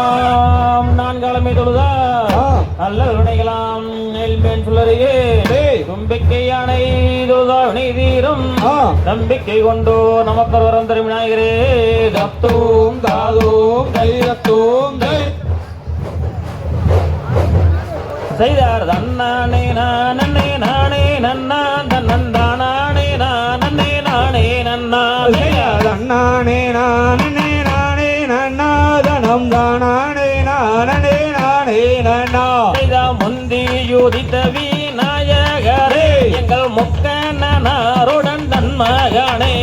தொழுதாம் நான்காலமே தொழுதாம் நல்ல வினைகளாம் நெல்மேன் புல்லருகே தும்பிக்கை யானை தொழுதா? வினை தீரும். நம்பிக்கை கொண்டோ நமக்கு வரம் தரும் விநாயகரே. தப்தோம் தாதோம் தைரத்தோம் தை. செய்தார். தன்னானே நானே நானே நன்னான் தன்னந்தானே நானே நானே நன்னா செய்தார். தன்னானே நானே நானே நன்னாதனம் தானா. ஏந்தி யோதித்த விநாயகரே எங்கள் முக்கண்ணனாருடன் தன்மகனே.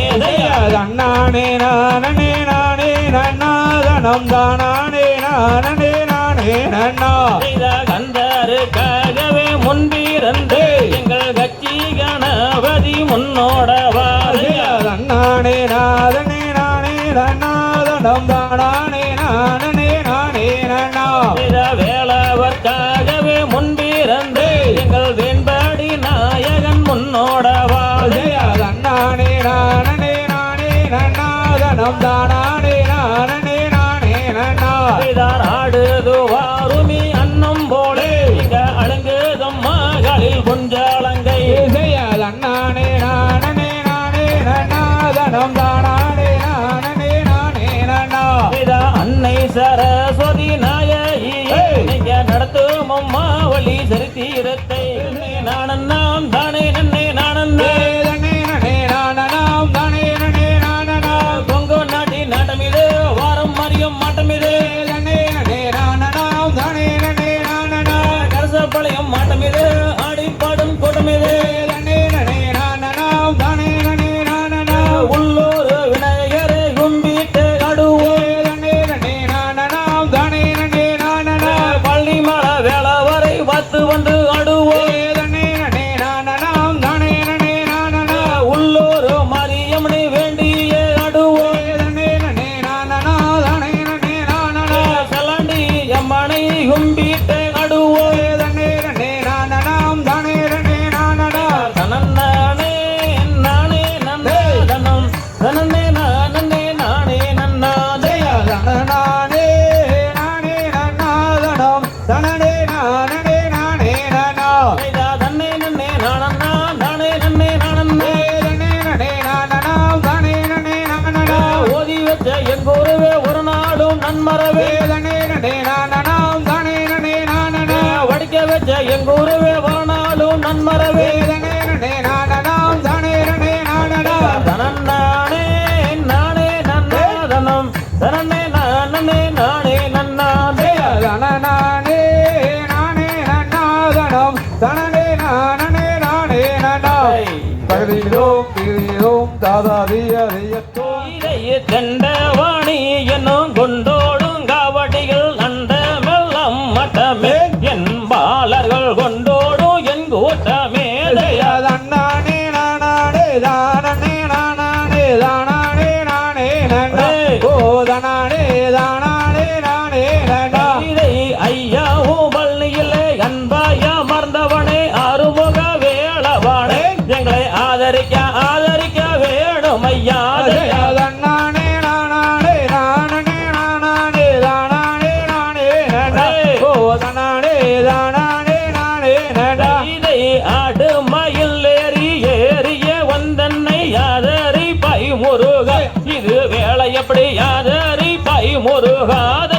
அண்ணானே நானே நானே நன்னா கணம் தானானே நானே நானே நன்னா. கந்தருக்காகவே முன்பிருந்து எங்கள் கட்சி கணபதி முன்னோடவா அண்ணானே நாதனே நானே நன்னா தனம் தான் குஞ்சாலங்கை. இசையால் அண்ணானே நானே நானே நன்னாதனம் தானானே நானே நானே நன்னா. அன்னை சரஸ்வதி நாயகி. நீங்க நடத்தும் எங்கூருவே வானாலும் நன்மரவே நாடனாம் தானே நாடனா தனன்னானே நானே நன்னாதனம். தனன்னே நானே நானே நன்னாதே. தனநானே நானே நன்னாதனம். தனனே நானே நானே நன்னா பகிரிதோம் கிரிதோம் தாதா தீய தீய தோயிலையே தண்டவாணி என்னும் கொண்டோ தனானே தானானே நானே நானா. இதை ஐயா ஓ பள்ளியிலே அன்பாய் அமர்ந்தவனே அருமுக வேளவனே. எங்களை ஆதரிக்க ஆதரிக்க வேணும் ஐயா தன்னானே நானானே நானே நானானே தானானே நானே நானே. ஓ தனானே தானா. முருகாத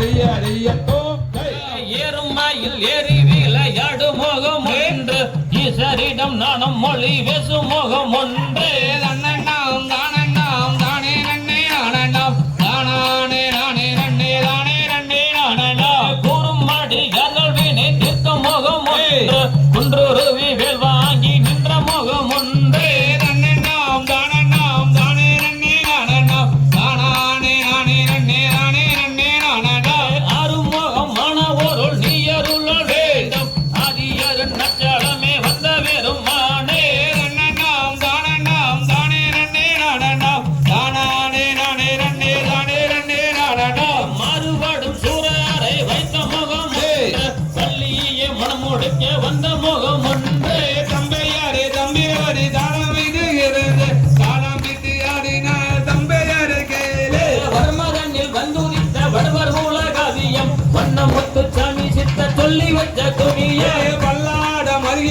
அடைய அடைய ஏறுமாயில் ஏறி விளையாடு மோகம் ஒன்று. ஈசரிடம் நாணம் மொழி வெசு மோகம் ஒன்று.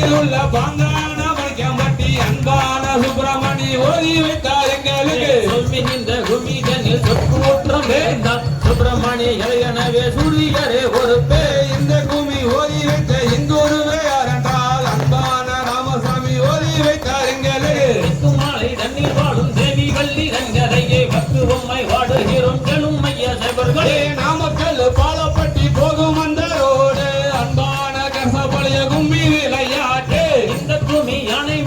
அருகில் உள்ள பாங்கான வைக்கம்பட்டி அன்பான சுப்பிரமணி ஓதி வைத்தார் எங்களுக்கு. சொல்மிகின்ற குமிதனில் சொற்கு ஊற்றம் வேண்டாம். சுப்பிரமணி இளையனவே சூரியரே ஒரு பே இந்த குமி ஓதி வைத்த. சுவாமி யானை